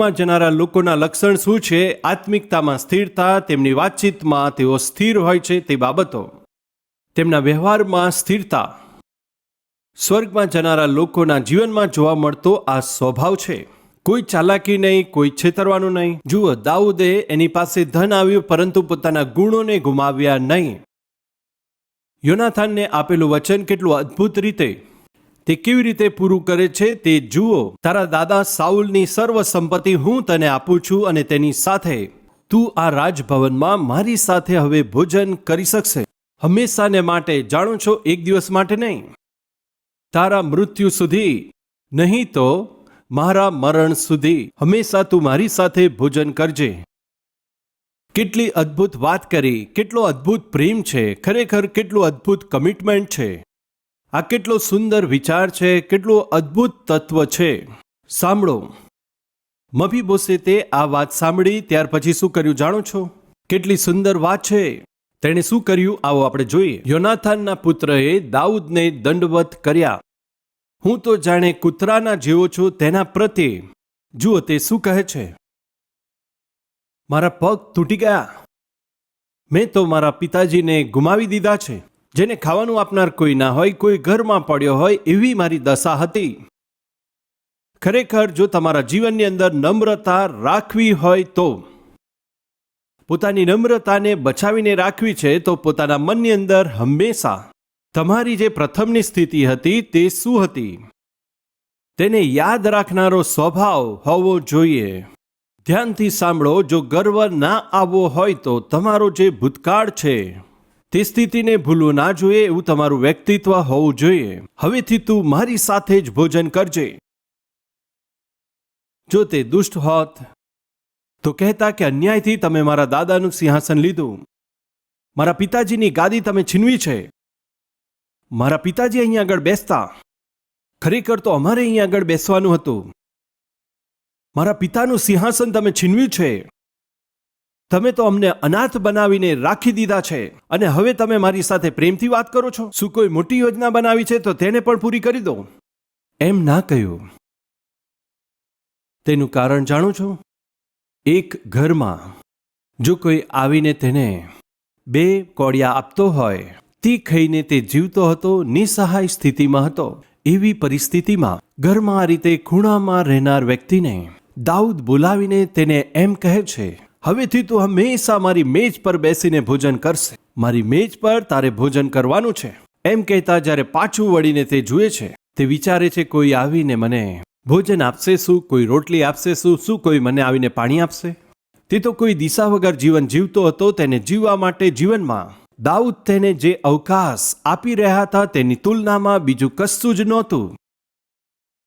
સ્વર્ગમાં જનારા લોકોના લક્ષણ શું છે, આત્મિકતામાં સ્થિરતા, તેમની વાતચીતમાં તેઓ સ્થિર હોય છે તે બાબતો. તેમના વ્યવહારમાં સ્થિરતા. સ્વર્ગમાં જનારા લોકોના જીવનમાં જોવા મળતો આ સ્વભાવ છે. કોઈ ચાલાકી નહીં, કોઈ છેતરવાનું નહીં. જુઓ, દાઉદે એની પાસે ધન આવ્યું પરંતુ પોતાના ગુણોને ગુમાવ્યા નહીં. યોનાથાનને આપેલું વચન કેટલું અદ્ભુત રીતે તે કેવી રીતે પૂરું કરે છે તે જુઓ. તારા દાદા સાઉલની સર્વ સંપત્તિ હું તને આપું છું અને તેની સાથે તું આ રાજભવનમાં મારી સાથે હવે ભોજન કરી શકશે. હંમેશાને માટે જાણો છો એક દિવસ માટે નહીં. તારા મૃત્યુ સુધી નહીં તો મારા મરણ સુધી હંમેશા તું મારી સાથે ભોજન કરજે. કેટલી અદ્ભુત વાત કરી, કેટલો અદ્ભુત પ્રેમ છે, ખરેખર કેટલું અદ્ભુત કમિટમેન્ટ છે. આ કેટલો સુંદર વિચાર છે, કેટલો અદ્ભુત તત્વ છે. સાંભળો. મભી બોસે તે આ વાત સાંભળી, ત્યાર પછી શું કર્યું જાણો છો? કેટલી સુંદર વાત છે. તેણે શું કર્યું, આવો આપણે જોઈએ. યોનાથાનના પુત્રએ દાઉદને દંડવત કર્યા. હું તો જાણે કૂતરાના જેવો છું તેના પ્રત્યે. જુઓ તે શું કહે છે. મારા પગ તૂટી ગયા. મેં તો મારા પિતાજીને ગુમાવી દીધા છે. જેને ખાવાનું આપનાર કોઈ ના હોય, કોઈ ઘરમાં પડ્યો હોય, એવી મારી દશા હતી. ખરેખર જો તમારા જીવનની અંદર નમ્રતા રાખવી હોય તો, પોતાની નમ્રતાને બચાવીને રાખવી છે, તો પોતાના મનની અંદર હંમેશા તમારી જે પ્રથમની સ્થિતિ હતી, તે શું હતી? તેને યાદ રાખનારો સ્વભાવ હોવો જોઈએ. ધ્યાનથી સાંભળો, જો ગર્વ ના આવવો હોય તો તમારો જે ભૂતકાળ છે તે સ્થિતિને ભૂલવું ના જોઈએ એવું તમારું વ્યક્તિત્વ હોવું જોઈએ. હવેથી તું મારી સાથે જ ભોજન કરજે. જો તે દુષ્ટ હોત, તો કહેતા કે અન્યાયથી તમે મારા દાદાનું સિંહાસન લીધું. મારા પિતાજીની ગાદી તમે છીનવી છે. મારા પિતાજી અહીં આગળ બેસતા. ખરેખર તો અમારે અહીં આગળ બેસવાનું હતું. મારા પિતાનું સિંહાસન તમે છીનવ્યું છે. તમે તો અમને અનાથ બનાવીને રાખી દીધા છે. અને હવે તમે મારી સાથે પ્રેમથી વાત કરો છો. શું કોઈ મોટી યોજના બનાવી છે તો તેને પણ પૂરી કરી દો. એમ ના કહ્યું. તેનું કારણ જાણો છો? એક ઘરમાં જો કોઈ આવીને તેને બે કોડિયા આપતો હોય, તે ખાઈને તે જીવતો હતો, નિસહાય સ્થિતિમાં હતો. એવી પરિસ્થિતિમાં ઘરમાં આ રીતે ખૂણામાં રહેનાર વ્યક્તિને દાઉદ બોલાવીને તેને એમ કહે છે હવેથી તું હંમેશા મારી મેજ પર બેસીને ભોજન કરશે. મારી મેજ પર તારે ભોજન કરવાનું છે. એમ કહેતા જ્યારે પાછું વળીને તે જુએ છે, તે વિચારે છે, કોઈ આવીને મને ભોજન આપશે શું? કોઈ રોટલી આપશે શું? શું કોઈ મને આવીને પાણી આપશે? તે તો કોઈ દિશા વગર જીવન જીવતો હતો, તેને જીવવા માટે જીવનમાં દાઉદ તેને જે અવકાશ આપી રહ્યા હતા તેની તુલનામાં બીજું કશું જ નહોતું.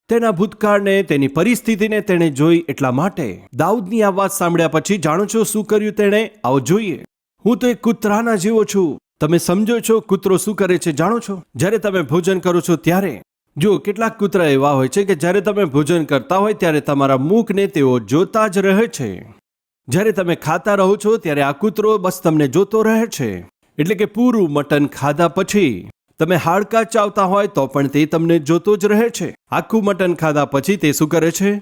તેના ભૂતકાળને, તેની પરિસ્થિતિને તેણે જોઈ એટલા માટે. દાઉદની આ વાત સાંભળ્યા પછી જાણો છો શું કર્યું તેણે? આવો જોઈએ. હું તો એક કૂતરાના જેવો છું. તમે સમજો છો કૂતરો શું કરે છે જાણો છો? જ્યારે તમે ભોજન કરો છો ત્યારે. જો કેટલાક કૂતરા એવા હોય છે કે જ્યારે તમે ભોજન કરતા હોય ત્યારે તમારા મુખને તેઓ જોતા જ રહે છે. જ્યારે તમે ખાતા રહો છો ત્યારે આ કૂતરો બસ તમને જોતો રહે છે. એટલે કે પૂરું મટન ખાધા પછી. તમે હાડકા ચાવતા હોય તો પણ તે તમને જોતો જ રહે છે. આખું મટન ખાધા પછી તે શું કરે છે?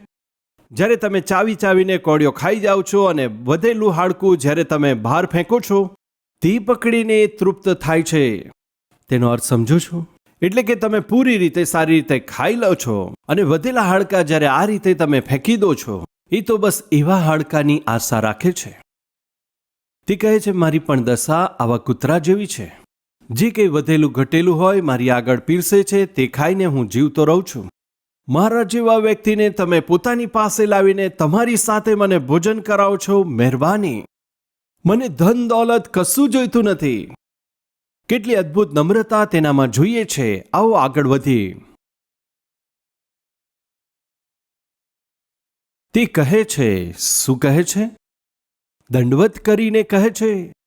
જ્યારે તમે ચાવી ચાવીને કોળિયો ખાઈ જાઓ છો અને વધેલું હાડકું જ્યારે તમે બહાર ફેંકો છો, તે પકડીને તૃપ્ત થાય છે. તેનો અર્થ સમજો છો? એટલે કે તમે પૂરી રીતે સારી રીતે ખાઈ લો છો અને વધેલા હાડકા જ્યારે આ રીતે તમે ફેંકી દો છો, એ તો બસ એવા હાડકાની આશા રાખે છે. તે કહે છે, મારી પણ દશા આવા કૂતરા જેવી છે. જે કંઈ વધેલું ઘટેલું હોય, મારી આગળ પીરસે છે, તે ખાઈને હું જીવતો રહું છું. મારા જેવા વ્યક્તિને તમે પોતાની પાસે લાવીને તમારી સાથે મને ભોજન કરાવો છો, મહેરબાની. મને ધન દોલત કશું જોઈતું નથી. કેટલી અદ્ભુત નમ્રતા તેનામાં જોઈએ છે. આવો આગળ વધી તે કહે છે, શું કહે છે? દંડવત કરીને કહે છે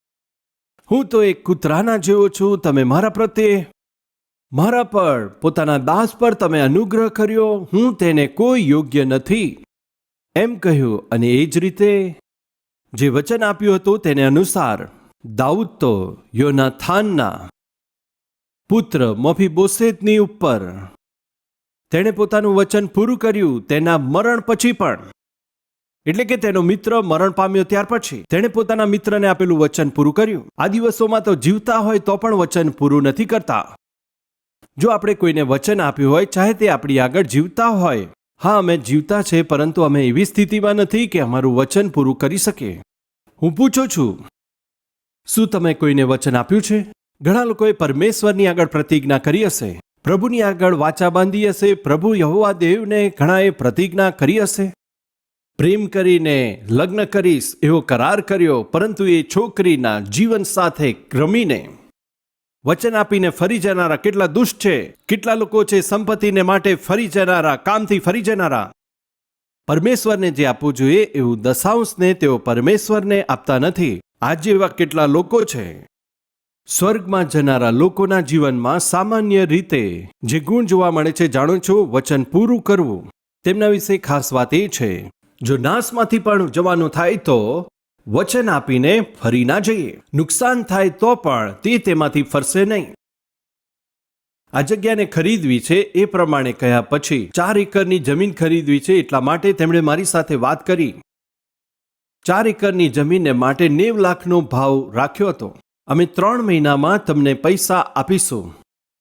હું તો એક કૂતરાના જેવો છું, તમે મારા પ્રત્યે મારા પર, પોતાના દાસ પર તમે અનુગ્રહ કર્યો, હું તેને કોઈ યોગ્ય નથી. એમ કહ્યું, અને એ જ રીતે જે વચન આપ્યું હતું તેને અનુસાર દાઉદ તો યોનાથાનના પુત્ર મોફી બોસેતની ઉપર. તેણે પોતાનું વચન પૂરું કર્યું, તેના મરણ પછી પણ. એટલે કે તેનો મિત્ર મરણ પામ્યો ત્યાર પછી તેણે પોતાના મિત્રને આપેલું વચન પૂરું કર્યું. આ દિવસોમાં તો જીવતા હોય તો પણ વચન પૂરું નથી કરતા. જો આપણે કોઈને વચન આપ્યું હોય, ચાહે તે આપણી આગળ જીવતા હોય. હા, અમે જીવતા છે, પરંતુ અમે એવી સ્થિતિમાં નથી કે અમારું વચન પૂરું કરી શકીએ. હું પૂછું છું, શું તમે કોઈને વચન આપ્યું છે? ઘણા લોકોએ પરમેશ્વરની આગળ પ્રતિજ્ઞા કરી હશે. પ્રભુની આગળ વાચા બાંધી હશે. પ્રભુ યહોવા દેવને ઘણાએ પ્રતિજ્ઞા કરી હશે. પ્રેમ કરીને લગ્ન કરીશ એવો કરાર કર્યો, પરંતુ એ છોકરીના જીવન સાથે રમીને. વચન આપીને ફરી જનારા કેટલા દુષ્ટ છે. કેટલા લોકો છે સંપત્તિને માટે ફરી જનારા, કામથી ફરી જનારા. પરમેશ્વરને જે આપવું જોઈએ એવું દશાંશને તેઓ પરમેશ્વરને આપતા નથી. આજે એવા કેટલા લોકો છે. સ્વર્ગમાં જનારા લોકોના જીવનમાં સામાન્ય રીતે જે ગુણ જોવા મળે છે, જાણો છો, વચન પૂરું કરવું. તેમના વિશે ખાસ વાત એ છે જો નાશમાંથી પણ જવાનું થાય તો વચન આપીને ફરી ના જઈએ. નુકસાન થાય તો પણ તે તેમાંથી ફરશે નહીં. આ જગ્યાને ખરીદવી છે એ પ્રમાણે કહ્યા પછી ચાર એકરની જમીન ખરીદવી છે એટલા માટે તેમણે મારી સાથે વાત કરી. ચાર એકરની જમીનને માટે નેવ લાખનો ભાવ રાખ્યો હતો. અમે ત્રણ મહિનામાં તમને પૈસા આપીશું.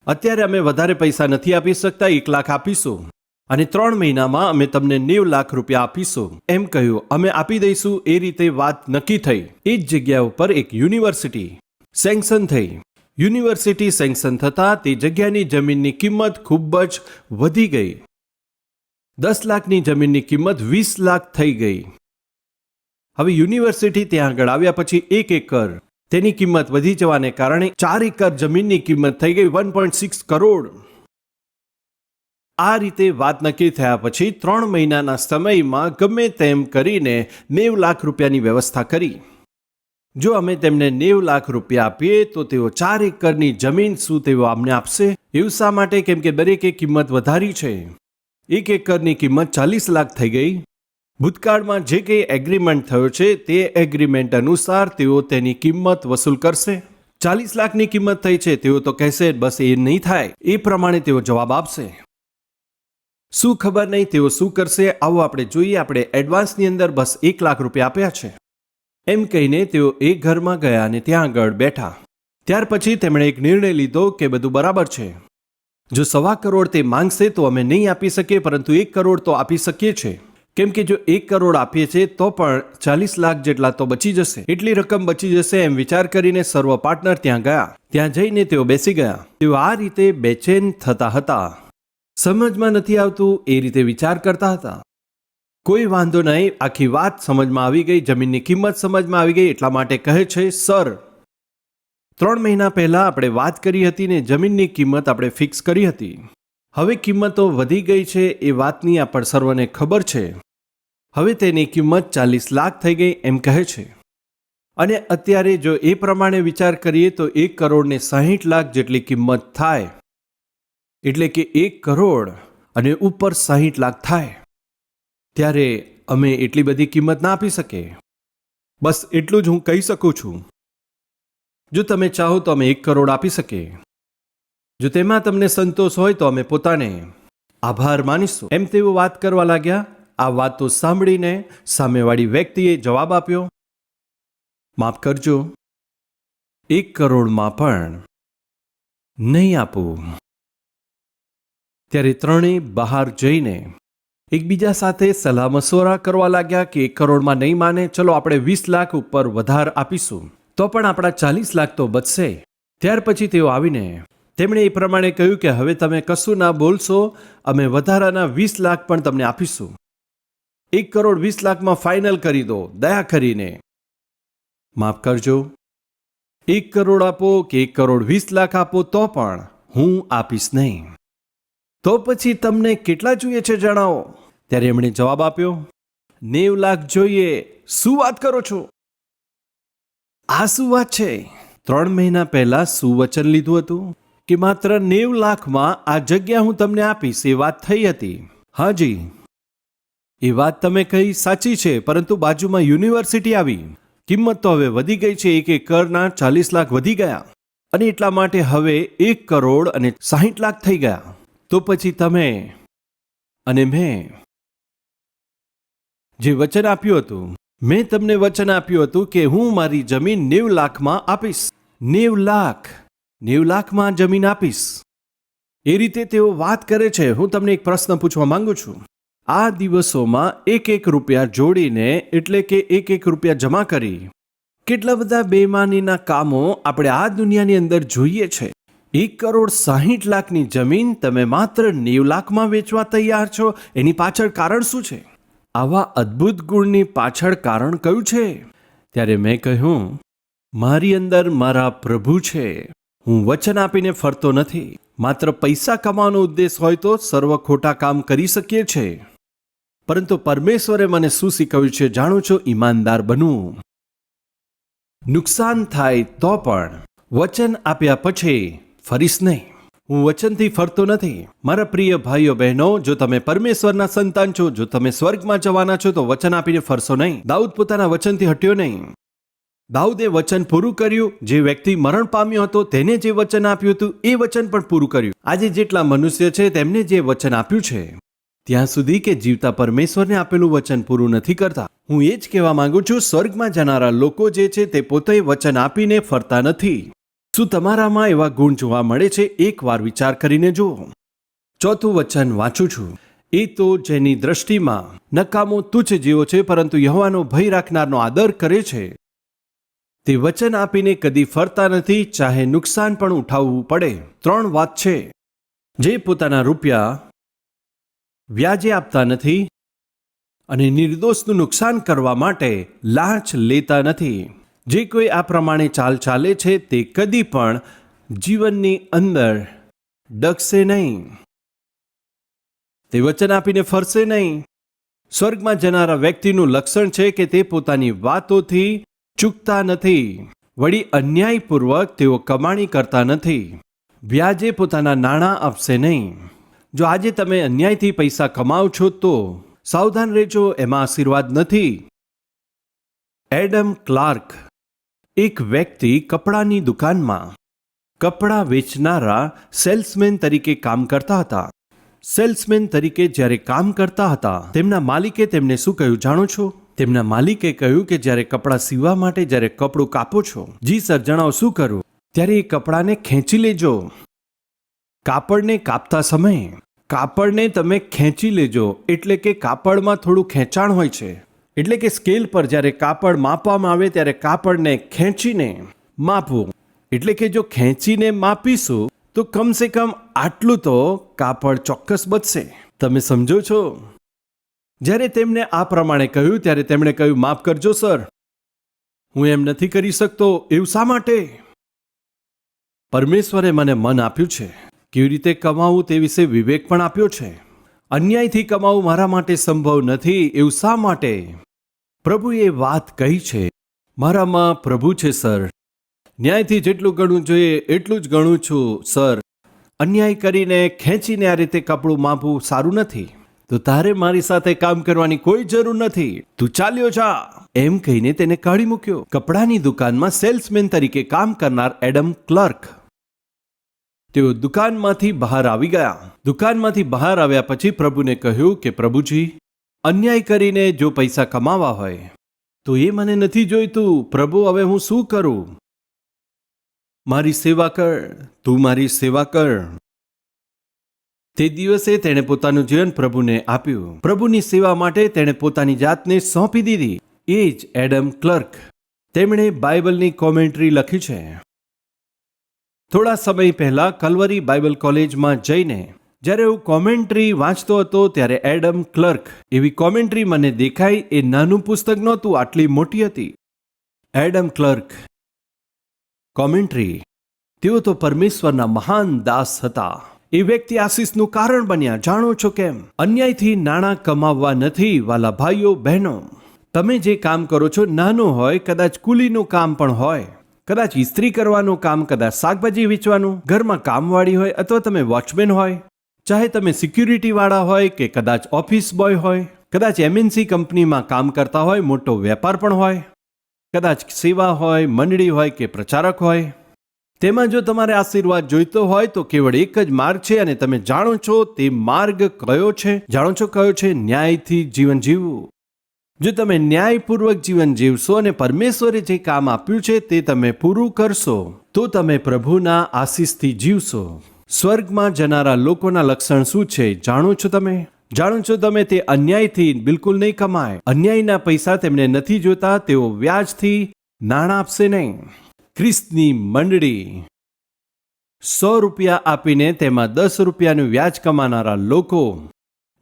અત્યારે અમે વધારે પૈસા નથી આપી શકતા, એક લાખ આપીશું. અને ત્રણ મહિનામાં અમે તમને નેવ લાખ રૂપિયા આપીશું. એમ કહ્યું, અમે આપી દઈશું. એ રીતે વાત નક્કી થઈ. એ જ જગ્યા ઉપર એક યુનિવર્સિટી સેન્કશન થઈ. યુનિવર્સિટી સેન્કશન થતાં તે જગ્યાની જમીનની કિંમત ખૂબ જ વધી ગઈ. દસ લાખની જમીનની કિંમત વીસ લાખ થઈ ગઈ. હવે યુનિવર્સિટી ત્યાં આગળ આવ્યા પછી એક એકર. તેની કિંમત વધી જવાને કારણે ચાર એકર જમીનની કિંમત થઈ ગઈ વન પોઈન્ટ સિક્સ કરોડ. આ રીતે વાત નક્કી થયા પછી ત્રણ મહિનાના સમયમાં ગમે તેમ કરીને નેવ લાખ રૂપિયાની વ્યવસ્થા કરી. જો અમે તેમને નેવ લાખ રૂપિયા આપીએ તો તેઓ ચાર એકરની જમીન શું તેઓ અમને આપશે? એવું શા માટે? કેમ કે દરેકે કિંમત વધારી છે. એક એકરની કિંમત ચાલીસ લાખ થઈ ગઈ. ભૂતકાળમાં જે કંઈ એગ્રીમેન્ટ થયો છે તે એગ્રીમેન્ટ અનુસાર તેઓ તેની કિંમત વસૂલ કરશે. ચાલીસ લાખની કિંમત થઈ છે, તેઓ તો કહેશે, બસ એ નહીં થાય. એ પ્રમાણે તેઓ જવાબ આપશે. શું ખબર નહીં તેઓ શું કરશે? આવો આપણે જોઈએ, આપણે એડવાન્સની અંદર બસ એક લાખ રૂપિયા આપ્યા છે. એમ કહીને તેઓ એક ઘરમાં ગયા અને ત્યાં આગળ બેઠા. ત્યાર પછી તેમણે એક નિર્ણય લીધો કે બધું બરાબર છે. જો સવા કરોડ તે માંગશે તો અમે નહીં આપી શકીએ, પરંતુ એક કરોડ તો આપી શકીએ છીએ કેમ કે જો એક કરોડ આપીએ છીએ તો પણ ચાલીસ લાખ જેટલા તો બચી જશે. એટલી રકમ બચી જશે એમ વિચાર કરીને સર્વ પાર્ટનર ત્યાં ગયા. ત્યાં જઈને તેઓ બેસી ગયા. તેઓ આ રીતે બેચેન થતા હતા. સમજમાં નથી આવતું, એ રીતે વિચાર કરતા હતા. કોઈ વાંધો નહીં, આખી વાત સમજમાં આવી ગઈ, જમીનની કિંમત સમજમાં આવી ગઈ, એટલા માટે કહે છે, સર. ત્રણ મહિના પહેલા આપણે વાત કરી હતી ને જમીનની કિંમત આપણે ફિક્સ કરી હતી. હવે કિંમતો વધી ગઈ છે, એ વાતની આપણ સર્વને ખબર છે. હવે તેની કિંમત ચાલીસ લાખ થઈ ગઈ, એમ કહે છે. અને અત્યારે જો એ પ્રમાણે વિચાર કરીએ તો એક કરોડને સાહીઠ લાખ જેટલી કિંમત થાય. એટલે કે એક કરોડ અને ઉપર સાહીઠ લાખ થાય. ત્યારે અમે એટલી બધી કિંમત ના આપી શકીએ બસ એટલું જ હું કહી શકું છું. જો તમે ચાહો તો અમે એક કરોડ આપી શકીએ જો તેમાં તમને સંતોષ હોય તો અમે પોતાને આભાર માનીશું. એમ તેઓ વાત કરવા લાગ્યા. આ વાતો સાંભળીને સામેવાળી વ્યક્તિએ જવાબ આપ્યો. માફ કરજો. એક કરોડમાં પણ નહીં આપું. ત્યારે ત્રણેય બહાર જઈને એકબીજા સાથે સલાહ મશવરા કરવા લાગ્યા કે એક કરોડમાં નહીં માને, ચલો આપણે વીસ લાખ ઉપર વધાર આપીશું. તો પણ આપણા ચાલીસ લાખ તો બચશે. ત્યાર પછી તેઓ આવીને તેમણે એ પ્રમાણે કહ્યું કે હવે તમે કશું ના બોલશો, અમે વધારાના વીસ લાખ પણ તમને આપીશું. એક કરોડ વીસ લાખમાં ફાઇનલ કરી દો, દયા કરીને. માફ કરજો. એક કરોડ આપો કે એક કરોડ વીસ લાખ આપો તો પણ હું આપીશ નહીં. તો પછી તમને કેટલા જોઈએ છે જણાવો? ત્યારે એમણે જવાબ આપ્યો, નેવ લાખ જોઈએ. શું વાત કરો છો? આ શું વાત છે? ત્રણ મહિના પહેલા શું વચન લીધું હતું? કે માત્ર નેવ લાખમાં આ જગ્યા હું તમને આપીશ, એ વાત થઈ હતી. હાજી એ વાત તમે કહી સાચી છે, પરંતુ બાજુમાં યુનિવર્સિટી આવી. કિંમત તો હવે વધી ગઈ છે, એક એકરના ચાલીસ લાખ વધી ગયા. અને એટલા માટે હવે એક કરોડ અને સાહીઠ લાખ થઈ ગયા. તો પછી તમે અને મેં જે વચન આપ્યું હતું, મેં તમને વચન આપ્યું હતું કે હું મારી જમીન નેવ લાખમાં આપીશ. નેવ લાખ, નેવ લાખમાં જમીન આપીશ. એ રીતે તેઓ વાત કરે છે. હું તમને એક પ્રશ્ન પૂછવા માંગુ છું. આ દિવસોમાં એક એક રૂપિયા જોડીને, એટલે કે એક એક રૂપિયા જમા કરી, કેટલા બધા બેમાનીના કામો આપણે આ દુનિયાની અંદર જોઈએ છે? એક કરોડ સાહીઠ લાખની જમીન તમે માત્ર નેવ લાખમાં વેચવા તૈયાર છો. એની પાછળ કારણ શું છે? આવા અદ્ભુત ગુણની પાછળ કારણ કયું છે? ત્યારે મેં કહ્યું, મારી અંદર મારા પ્રભુ છે. હું વચન આપીને ફરતો નથી. માત્ર પૈસા કમાવાનો ઉદ્દેશ હોય તો સર્વ ખોટા કામ કરી શકીએ છે. પરંતુ પરમેશ્વરે મને શું શીખવ્યું છે જાણો છો? ઈમાનદાર બનવું નુકસાન થાય તો પણ. વચન આપ્યા પછી ફરીશ નહીં. હું વચનથી ફરતો નથી. મારા પ્રિય ભાઈઓ બહેનો, જો તમે પરમેશ્વરના સંતાન છો, જો તમે સ્વર્ગમાં જવાના છો, તો વચન આપીને ફરશો નહીં. દાઉદ પોતાના વચનથી હટ્યો નહીં. દાઉદે વચન પૂરું કર્યું. જે વ્યક્તિ મરણ પામ્યો હતો, તેને જે વચન આપ્યું હતું, એ વચન પણ પૂરું કર્યું. આજે જેટલા મનુષ્ય છે, તેમને જે વચન આપ્યું છે, ત્યાં સુધી કે જીવતા પરમેશ્વરને આપેલું વચન પૂરું નથી કરતા. હું એ જ કહેવા માંગુ છું, સ્વર્ગમાં જનારા લોકો જે છે, તે પોતે વચન આપીને ફરતા નથી. શું તમારામાં એવા ગુણ જોવા મળે છે? એકવાર વિચાર કરીને જુઓ. ચોથું વચન વાંચું છું. એ તો જેની દ્રષ્ટિમાં નકામો તુચ્છ જેવો છે, પરંતુ યહવાનો ભય રાખનારનો આદર કરે છે. તે વચન આપીને કદી ફરતા નથી, ચાહે નુકસાન પણ ઉઠાવવું પડે. ત્રણ વાત છે. જે પોતાના રૂપિયા વ્યાજે આપતા નથી અને નિર્દોષનું નુકસાન કરવા માટે લાંચ લેતા નથી. જે કોઈ આ પ્રમાણે ચાલ ચાલે છે તે કદી પણ જીવનની અંદર ડગશે નહીં. તે વચન આપીને ફરશે નહીં. સ્વર્ગમાં જનારા વ્યક્તિનું લક્ષણ છે કે તે પોતાની વાતોથી ચૂકતા નથી. વળી અન્યાયપૂર્વક તેઓ કમાણી કરતા નથી. વ્યાજે પોતાના નાણાં આપશે નહીં. જો આજે તમે અન્યાયથી પૈસા કમાવ છો તો સાવધાન રહેજો, એમાં આશીર્વાદ નથી. એડમ ક્લાર્ક એક વ્યક્તિ કપડાની દુકાનમાં કપડાં વેચનારા સેલ્સમેન તરીકે કામ કરતા હતા. સેલ્સમેન તરીકે જ્યારે કામ કરતા હતા, તેમના માલિકે તેમને શું કહ્યું જાણો છો? તેમના માલિકે કહ્યું કે જ્યારે કપડાં સીવવા માટે જ્યારે કપડું કાપો છો, જી સર, જણાવો શું કરું? ત્યારે એ કપડાને ખેંચી લેજો. કાપડને કાપતા સમયે કાપડને તમે ખેંચી લેજો, એટલે કે કાપડમાં થોડું ખેંચાણ હોય છે. એટલે કે સ્કેલ પર જ્યારે કાપડ માપવામાં આવે ત્યારે કાપડને ખેંચીને માપવું. એટલે કે જો ખેંચીને માપીશું, તો કમસે કમ આટલું તો કાપડ ચોક્કસ બચશે. તમે સમજો છો? જ્યારે તેમણે આ પ્રમાણે કહ્યું, ત્યારે તેમણે કહ્યું, માફ કરજો, સર. હું એમ નથી કરી શકતો. એવું શા માટે? પરમેશ્વરે મને મન આપ્યું છે. કેવી રીતે કમાવું તે વિશે વિવેક પણ આપ્યો છે. અન્યાયથી કમાવું મારા માટે સંભવ નથી, એવું શા માટે? પ્રભુએ વાત કહી છે. મારામાં પ્રભુ છે, સર. ન્યાયથી જેટલું ગણવું જોઈએ, એટલું જ ગણું છું, સર. અન્યાય કરીને ખેંચીને આ રીતે કપડું માપવું સારું નથી. તો તારે મારી સાથે કામ કરવાની કોઈ જરૂર નથી. તું ચાલ્યો જા. એમ કહીને તેને કાઢી મૂક્યો. કપડાની દુકાનમાં સેલ્સમેન તરીકે કામ કરનાર એડમ ક્લર્ક. તેઓ દુકાનમાંથી બહાર આવી ગયા. દુકાનમાંથી બહાર આવ્યા પછી પ્રભુને કહ્યું કે, પ્રભુજી, અન્યાય કરીને જો પૈસા કમાવા હોય, તો એ મને નથી જોઈતું. પ્રભુ, હવે હું શું કરું? મારી સેવા કર, તું મારી સેવા કર. તે દિવસે તેણે પોતાનું જીવન પ્રભુને આપ્યું. પ્રભુની સેવા માટે તેણે પોતાની જાતને સોંપી દીધી. એ જ એડમ ક્લર્ક. તેમણે બાઇબલની કોમેન્ટ્રી લખી છે. થોડા સમય પહેલા કલવરી બાઇબલ કોલેજમાં જઈને જ્યારે હું કોમેન્ટ્રી વાંચતો હતો ત્યારે એડમ ક્લર્ક એવી કોમેન્ટ્રી મને દેખાઈ, એ નાનું પુસ્તક નહોતું, આટલી મોટી હતી. એડમ ક્લર્ક, કોમેન્ટ્રી, તેઓ તો પરમેશ્વરના મહાન દાસ હતા. એ વ્યક્તિ આશીષનું કારણ બન્યા, જાણો છો કેમ? અન્યાયથી નાણાં કમાવવા નથી, વાલા ભાઈઓ, બહેનો. તમે જે કામ કરો છો, નાનું હોય, કદાચ કુલીનું કામ પણ હોય. કદાચ ઇસ્ત્રી કરવાનું કામ, કદાચ શાકભાજી વેચવાનું, ઘરમાં કામવાળી હોય અથવા તમે વોચમેન હોય, ચાહે તમે સિક્યુરિટીવાળા હોય કે કદાચ ઓફિસ બોય હોય, કદાચ એમએનસી કંપનીમાં કામ કરતા હોય, મોટો વેપાર પણ હોય, કદાચ સેવા હોય, મંડળી હોય કે પ્રચારક હોય, તેમાં જો તમારે આશીર્વાદ જોઈતો હોય તો કેવળ એક જ માર્ગ છે અને તમે જાણો છો તે માર્ગ કયો છે? જાણો છો કયો છે? ન્યાયથી જીવન જીવવું. જો તમે ન્યાયપૂર્વક જીવન જીવશો અને પરમેશ્વરે જે કામ આપ્યું છે તે તમે પૂરું કરશો, તો તમે પ્રભુના આશીષથી જીવશો. સ્વર્ગમાં જનારા લોકોના લક્ષણ શું છે, જાણો છો તમે? જાણો છો તમે, તે અન્યાયથી બિલકુલ નહીં કમાય. અન્યાયના પૈસા તેમને નથી જોતા, તેઓ વ્યાજથી નાણાં આપશે નહીં. ખ્રિસ્તની મંડળી. સો રૂપિયા આપીને તેમાં દસ રૂપિયાનું વ્યાજ કમાનારા લોકો.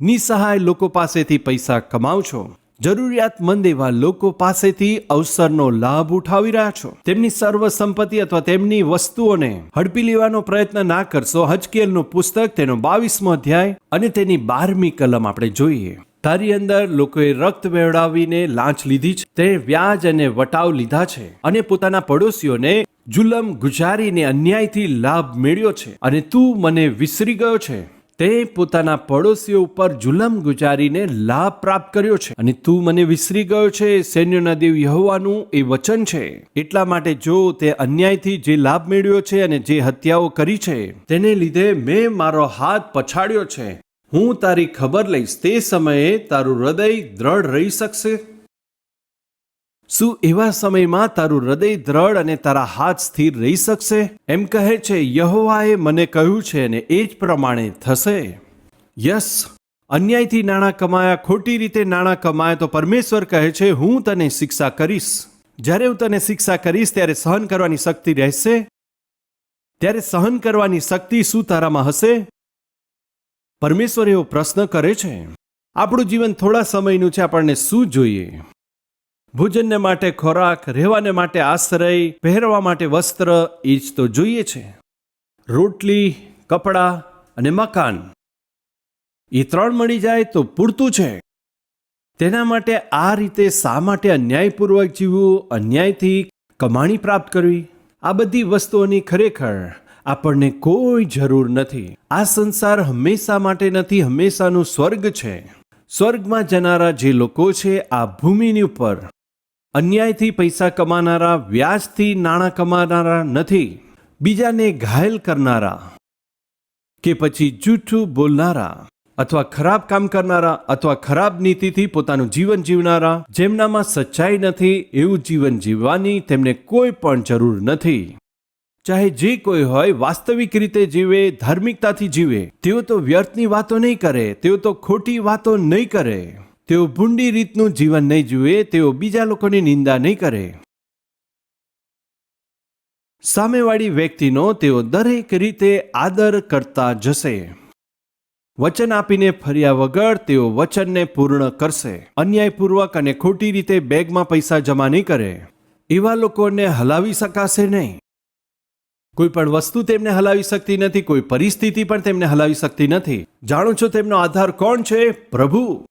નિસહાય લોકો પાસેથી પૈસા કમાવ છો જરૂરિયાતમંદ એવા લોકો પાસેથી અવસરનો લાભ ઉઠાવી રહ્યા છો. તેમની સર્વ સંપત્તિ અથવા તેમની વસ્તુઓને હડપી લેવાનો પ્રયત્ન ના કરશો. હજકેલનું પુસ્તક તેનો બાવીસમો અધ્યાય અને તેની બારમી કલમ આપણે જોઈએ. તારી અંદર લોકોએ રક્ત વેવડાવીને લાંચ લીધી છે. તે વ્યાજ અને વટાવ લીધા છે અને પોતાના પડોશીઓને જુલમ ગુજારીને અન્યાયથી લાભ મેળ્યો છે. અને તું મને વિસરી ગયો છે. તે પોતાના પડોશીઓ ઉપર જુલમ ગુજારીને લાભ પ્રાપ્ત કર્યો છે. અને તું મને વિસરી ગયો છે, સૈન્યના દેવ યહોવાનું એ વચન છે. એટલા માટે જો તે અન્યાયથી જે લાભ મેળવ્યો છે અને જે હત્યાઓ કરી છે, તેને લીધે મેં મારો હાથ પછાડ્યો છે. હું તારી ખબર લઈશ, તે સમયે તારું હૃદય દ્રઢ રહી શકશે. શું એવા સમયમાં તારું હૃદય દ્રઢ અને તારા હાથ સ્થિર રહી શકશે? એમ કહે છે, યહોવાએ મને કહ્યું છે અને એ જ પ્રમાણે થશે. યસ. અન્યાયથી નાણાં કમાયા, ખોટી રીતે નાણાં કમાયા, તો પરમેશ્વર કહે છે, હું તને શિક્ષા કરીશ. જ્યારે હું તને શિક્ષા કરીશ, ત્યારે સહન કરવાની શક્તિ રહેશે. ત્યારે સહન કરવાની શક્તિ શું તારામાં હશે? પરમેશ્વર એવો પ્રશ્ન કરે છે. આપણું જીવન થોડા સમયનું છે, આપણને શું જોઈએ? ભોજનને માટે ખોરાક, રહેવાને માટે આશ્રય, પહેરવા માટે વસ્ત્ર, એ જ તો જોઈએ છે. રોટલી, કપડાં અને મકાન. એ ત્રણ મળી જાય તો પૂરતું છે. તેના માટે આ રીતે શા માટે અન્યાયપૂર્વક જીવવું, અન્યાયથી કમાણી પ્રાપ્ત કરવી? આ બધી વસ્તુઓની ખરેખર આપણને કોઈ જરૂર નથી. આ સંસાર હંમેશા માટે નથી, હંમેશાનું સ્વર્ગ છે. સ્વર્ગમાં જનારા જે લોકો છે, આ ભૂમિની ઉપર અન્યાયથી પૈસા કમાનારા, વ્યાજથી નાણાં કમાનારા નથી, બીજાને ઘાયલ કરનારા કે પછી જૂઠું બોલનારા અથવા ખરાબ કામ કરનારા અથવા ખરાબ નીતિથી પોતાનું જીવન જીવનારા, જેમનામાં સચ્ચાઈ નથી, એવું જીવન જીવવાની તેમને કોઈ પણ જરૂર નથી. ચાહે જે કોઈ હોય, વાસ્તવિક રીતે જીવે, ધાર્મિકતાથી જીવે, તેઓ તો વ્યર્થની વાતો નહીં કરે, તેઓ તો ખોટી વાતો નહીં કરે. તેઓ ભૂંડી રીતનું જીવન નહીં જુએ, તેઓ બીજા લોકોની નિંદા નહીં કરે. સામેવાળી વ્યક્તિનો તેઓ દરેક રીતે આદર કરતા જશે. વચન આપીને ફર્યા વગર તેઓ વચનને પૂર્ણ કરશે. અન્યાયપૂર્વક અને ખોટી રીતે બેગમાં પૈસા જમા નહીં કરે. એવા લોકોને હલાવી શકાશે નહીં. કોઈ પણ વસ્તુ તેમને હલાવી શકતી નથી, કોઈ પરિસ્થિતિ પણ તેમને હલાવી શકતી નથી. જાણો છો તેમનો આધાર કોણ છે? પ્રભુ.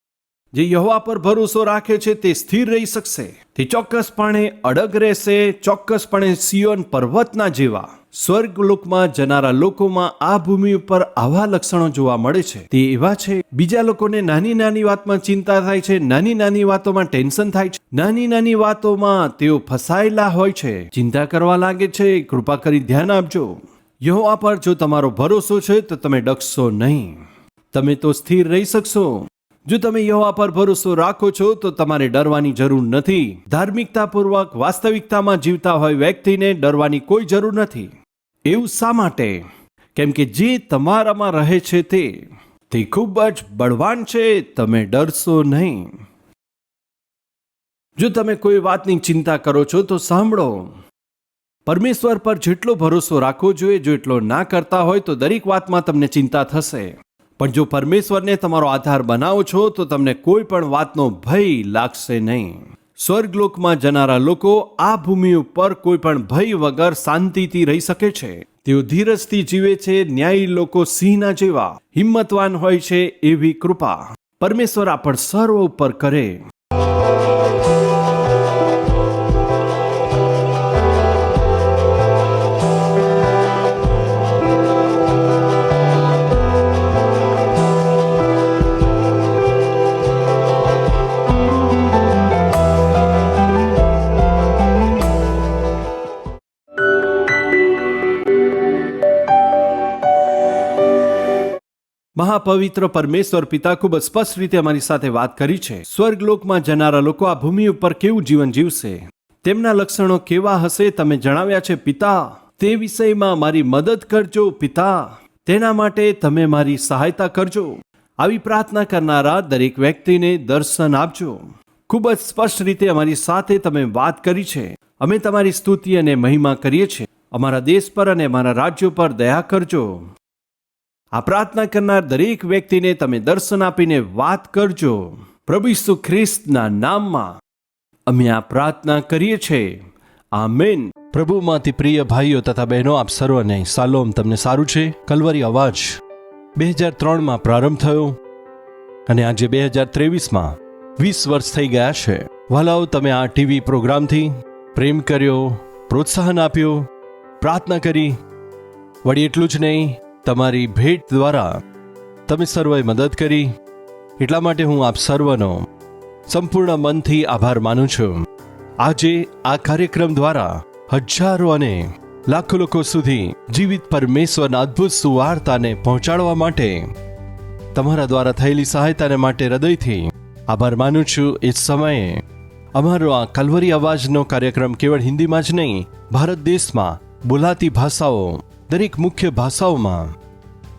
જે યહોવા પર ભરોસો રાખે છે તે સ્થિર રહી શકશે. તે ચોક્કસપણે અડગ રહેશે, ચોક્કસપણે સિયોન પર્વતના જેવા. સ્વર્ગલોકમાં જનારા લોકોમાં આ ભૂમિ ઉપર આવા લક્ષણો જોવા મળે છે. તે એવા છે, બીજા લોકોને નાની નાની વાતમાં ચિંતા થાય છે, નાની નાની વાતોમાં ટેન્શન થાય છે. નાની નાની વાતોમાં તેઓ ફસાયેલા હોય છે. ચિંતા કરવા લાગે છે, કૃપા કરી ધ્યાન આપજો. યહોવા પર જો તમારો ભરોસો છે, તો તમે ડકશો નહીં. તમે તો સ્થિર રહી શકશો. જો તમે યહોવા પર ભરોસો રાખો છો, તો તમારે ડરવાની જરૂર નથી. ધાર્મિકતાપૂર્વક, વાસ્તવિકતામાં જીવતા હોય વ્યક્તિને ડરવાની કોઈ જરૂર નથી. એવું શા માટે? કેમ કે જે તમારામાં રહે છે તે તે ખૂબ જ બળવાન છે, તમે ડરશો નહીં. જો તમે કોઈ વાતની ચિંતા કરો છો, તો સાંભળો. પરમેશ્વર પર જેટલો ભરોસો રાખવો જોઈએ, જો એટલો ના કરતા હોય, તો દરેક વાતમાં તમને ચિંતા થશે. પણ જો પરમેશ્વરને તમારો આધાર બનાવો છો, તો તમને કોઈ પણ વાતનો ભય લાગશે નહીં. સ્વર્ગલોકમાં જનારા લોકો આ ભૂમિ ઉપર કોઈ પણ ભય વગર શાંતિથી રહી શકે છે. તેઓ ધીરજથી જીવે છે, ન્યાયી લોકો સિંહના જેવા. હિંમતવાન હોય છે એવી કૃપા. પરમેશ્વર આપણ સર્વ ઉપર કરે. મહાપવિત્ર પરમેશ્વર પિતા ખૂબ સ્પષ્ટ રીતે અમારી સાથે વાત કરી છે. સ્વર્ગલોકમાં જનારા લોકો આ ભૂમિ ઉપર કેવું જીવન જીવશે? તેમના લક્ષણો કેવા હશે તમે જણાવ્યા છે પિતા? તે વિષયમાં મારી મદદ કરજો પિતા. તેના માટે તમે મારી સહાયતા કરજો. આવી પ્રાર્થના કરનારા દરેક વ્યક્તિને દર્શન આપજો. ખૂબ જ સ્પષ્ટ રીતે અમારી સાથે તમે વાત કરી છે. અમે તમારી સ્તુતિ અને મહિમા કરીએ છીએ. અમારા દેશ પર અને અમારા રાજ્યો પર દયા કરજો. આ પ્રાર્થના કરનાર દરેક વ્યક્તિને તમે દર્શન આપીને વાત કરજો. પ્રભુ ઈસુ ખ્રિસ્તના નામમાં અમે આ પ્રાર્થના કરીએ છીએ. આમેન. પ્રભુમાંથી પ્રિય ભાઈઓ તથા બહેનો, આપ સર્વને સાલોમ. તમને સારું છે? કલવરી અવાજ બે હજાર ત્રણમાં પ્રારંભ થયો અને આજે બે હજાર ત્રેવીસમાં વીસ વર્ષ થઈ ગયા છે. વાલાઓ, તમે આ ટીવી પ્રોગ્રામથી પ્રેમ કર્યો, પ્રોત્સાહન આપ્યો, પ્રાર્થના કરી. વળી એટલું જ નહીં તમારી ભેટ દ્વારા તમે સર્વે મદદ કરી. એટલા માટે હું આપ સર્વનો સંપૂર્ણ મનથી આભાર માનું છું. આજે આ કાર્યક્રમ દ્વારા હજારો અને લાખો લોકો સુધી જીવિત પરમેશ્વરના અદ્ભુત સુવાર્તાને પહોંચાડવા માટે, તમારા દ્વારા થયેલી સહાયતાને માટે હૃદયથી આભાર માનું છું. એ સમયે અમારો આ કલવરી અવાજનો કાર્યક્રમ કેવળ હિન્દીમાં જ નહીં, ભારત દેશમાં બોલાતી ભાષાઓ દરેક મુખ્ય ભાષાઓમાં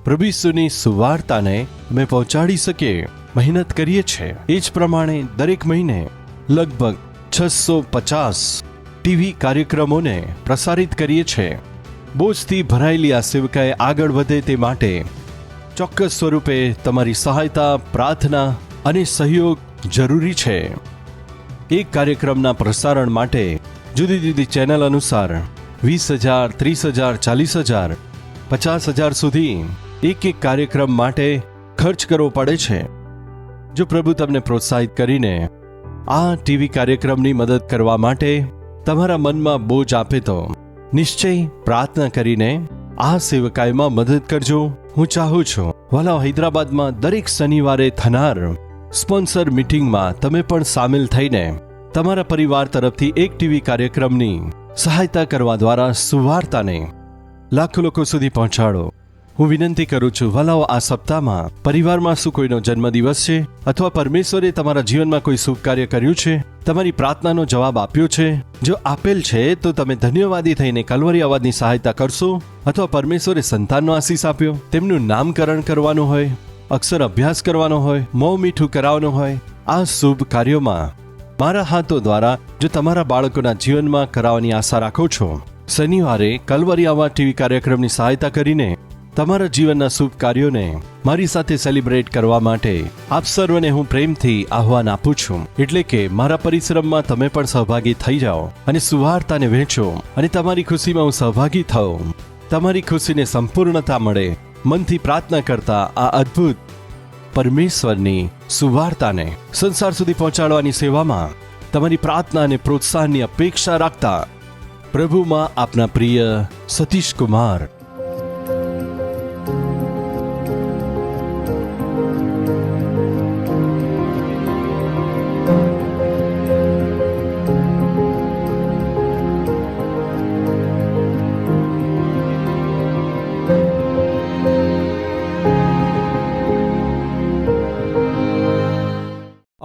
પ્રભુસુની સુવાર્તાને અમે પહોંચાડી શકીએ, મહેનત કરીએ છીએ. એ જ પ્રમાણે દરેક મહિને લગભગ છસો પચાસ ટીવી કાર્યક્રમોને પ્રસારિત કરીએ છીએ. બોજથી ભરાયેલી આ સેવકાએ આગળ વધે તે માટે ચોક્કસ સ્વરૂપે તમારી સહાયતા, પ્રાર્થના અને સહયોગ જરૂરી છે. એક કાર્યક્રમના પ્રસારણ માટે જુદી જુદી ચેનલ અનુસાર વીસ હજાર, ત્રીસ હજાર, ચાલીસ હજાર, પચાસ હજાર સુધી એક એક કાર્યક્રમ માટે ખર્ચ કરવો પડે છે. જો પ્રભુ તમને પ્રોત્સાહિત કરીને આ ટીવી કાર્યક્રમની મદદ કરવા માટે તમારા મનમાં બોજ આપે તો નિશ્ચય પ્રાર્થના કરીને આ સેવકાયમાં મદદ કરજો. હું ચાહું છું, વાલા હૈદરાબાદમાં દરેક શનિવારે થનાર સ્પોન્સર મીટિંગમાં તમે પણ સામેલ થઈને તમારા પરિવાર તરફથી એક ટીવી કાર્યક્રમની સહાયતા કરવા દ્વારા સુવાર્તાને લાખો લોકો સુધી પહોંચાડો. હું વિનંતી કરું છું, વલાઓ, આ સપ્તાહમાં પરિવારમાં શું કોઈનો જન્મદિવસ છે? અથવા પરમેશ્વરે તમારા જીવનમાં કોઈ શુભ કાર્ય કર્યું છે? તમારી પ્રાર્થનાનો જવાબ આપ્યો છે? જો આપેલ છે, તો તમે ધન્યવાદી થઈને કલવરી અવાજની સહાયતા કરશો? અથવા પરમેશ્વરે સંતાનનો આશીષ આપ્યો? તેમનું નામકરણ કરવાનું હોય? અક્ષર અભ્યાસ કરવાનો હોય? મોં મીઠું કરાવવાનું હોય? આ શુભ કાર્યોમાં મારા હાથો દ્વારા જો તમારા બાળકોના જીવનમાં કરાવવાની આશા રાખો છો, શનિવારે કલવરિયામાં ટીવી કાર્યક્રમની સહાયતા કરીને તમારા જીવનના શુભ કાર્યોને મારી સાથે સેલિબ્રેટ કરવા માટે આપ સર્વને હું પ્રેમથી આહવાન આપું છું. એટલે કે મારા પરિશ્રમમાં તમે પણ સહભાગી થઈ જાઓ અને સુવાર્તાને વહેંચો અને તમારી ખુશીમાં હું સહભાગી થઉં. તમારી ખુશીને સંપૂર્ણતા મળે, મનથી પ્રાર્થના કરતા આ અદ્ભુત પરમેશ્વરની સુવાર્તાને સંસાર સુધી પહોંચાડવાની સેવામાં તમારી પ્રાર્થના અને પ્રોત્સાહનની અપેક્ષા રાખતા પ્રભુમાં આપના પ્રિય સતીશ કુમાર